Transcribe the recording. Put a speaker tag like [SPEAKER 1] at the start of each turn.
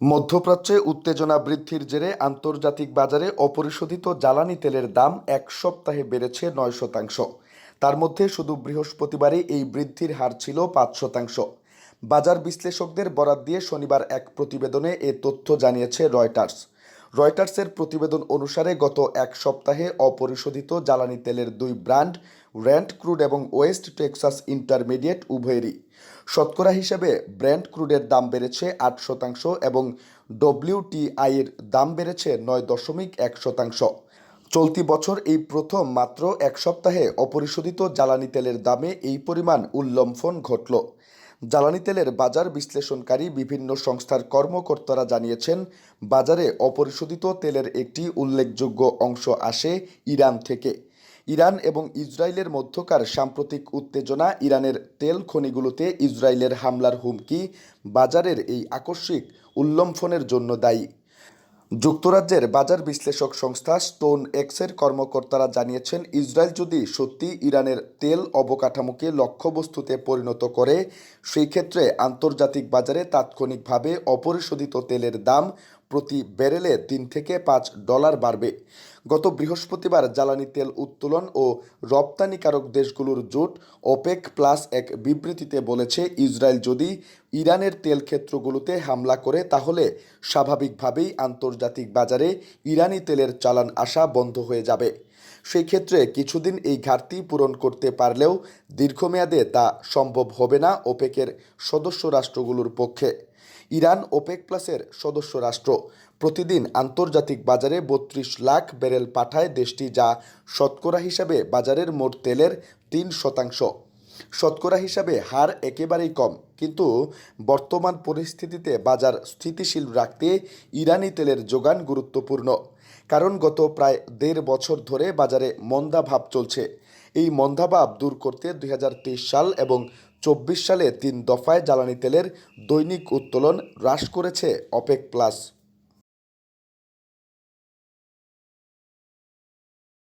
[SPEAKER 1] মধ্যপ্রাচ্যে উত্তেজনা বৃদ্ধির জেরে আন্তর্জাতিক বাজারে অপরিশোধিত জ্বালানি তেলের দাম এক সপ্তাহে বেড়েছে নয় শতাংশ। তার মধ্যে শুধু বৃহস্পতিবারই এই বৃদ্ধির হার ছিল পাঁচ শতাংশ। বাজার বিশ্লেষকদের বরাত দিয়ে শনিবার এক প্রতিবেদনে এ তথ্য জানিয়েছে রয়টার্স। রয়টার্সের প্রতিবেদন অনুসারে গত এক সপ্তাহে অপরিশোধিত জ্বালানি তেলের দুই ব্র্যান্ড র্যান্ট ক্রুড এবং ওয়েস্ট টেক্সাস ইন্টারমিডিয়েট উভয়েরই। শতকরা হিসেবে ব্র্যান্ড ক্রুডের দাম বেড়েছে আট শতাংশ এবং ডব্লিউটিআই এর দাম বেড়েছে নয় দশমিক এক শতাংশ। চলতি বছর এই প্রথম মাত্র এক সপ্তাহে অপরিশোধিত জ্বালানি তেলের দামে এই পরিমাণ উল্লম্ফন ঘটল। জ্বালানি তেলের বাজার বিশ্লেষণকারী বিভিন্ন সংস্থার কর্মকর্তারা জানিয়েছেন, বাজারে অপরিশোধিত তেলের একটি উল্লেখযোগ্য অংশ আসে ইরান থেকে। ইরান এবং ইসরায়েলের মধ্যকার সাম্প্রতিক উত্তেজনা ইরানের তেল খনিগুলোতে ইসরায়েলের হামলার হুমকি বাজারের এই আকস্মিক উল্লম্ফনের জন্য দায়ী। যুক্তরাজ্যের বাজার বিশ্লেষক সংস্থা স্টোন এক্সের কর্মকর্তারা জানিয়েছেন, ইসরায়েল যদি সত্যি ইরানের তেল অবকাঠামোকে লক্ষ্যবস্তুতে পরিণত করে, সেই ক্ষেত্রে আন্তর্জাতিক বাজারে তাৎক্ষণিকভাবে অপরিশোধিত তেলের দাম প্রতি ব্যারেলে তিন থেকে পাঁচ ডলার বাড়বে। গত বৃহস্পতিবার জ্বালানি তেল উত্তোলন ও রপ্তানিকারক দেশগুলোর জোট ওপেক প্লাস এক বিবৃতিতে বলেছে, ইসরায়েল যদি ইরানের তেল ক্ষেত্রগুলোতে হামলা করে, তাহলে স্বাভাবিকভাবেই আন্তর্জাতিক বাজারে ইরানি তেলের চালান আসা বন্ধ হয়ে যাবে। সেই ক্ষেত্রে কিছুদিন এই ঘাটতি পূরণ করতে পারলেও দীর্ঘমেয়াদে তা সম্ভব হবে না ওপেকের সদস্য রাষ্ট্রগুলোর পক্ষে। ইরান ওপেক প্লাসের সদস্য রাষ্ট্র। প্রতিদিন আন্তর্জাতিক বাজারে বত্রিশ লাখ ব্যারেল পাঠায় দেশটি, যা শতকরা হিসাবে বাজারের মোট তেলের তিন শতাংশ। শতকরা হিসাবে হার একেবারেই কম। কিন্তু বর্তমান পরিস্থিতিতে বাজার স্থিতিশীল রাখতে ইরানি তেলের যোগান গুরুত্বপূর্ণ। কারণ গত প্রায় দেড় বছর ধরে বাজারে মন্দাভাব চলছে। এই মন্দাভাব দূর করতে দু হাজার তেইশ সাল এবং চব্বিশ সালে তিন দফায় জ্বালানি তেলের দৈনিক উত্তোলন হ্রাস করেছে অপেক প্লাস।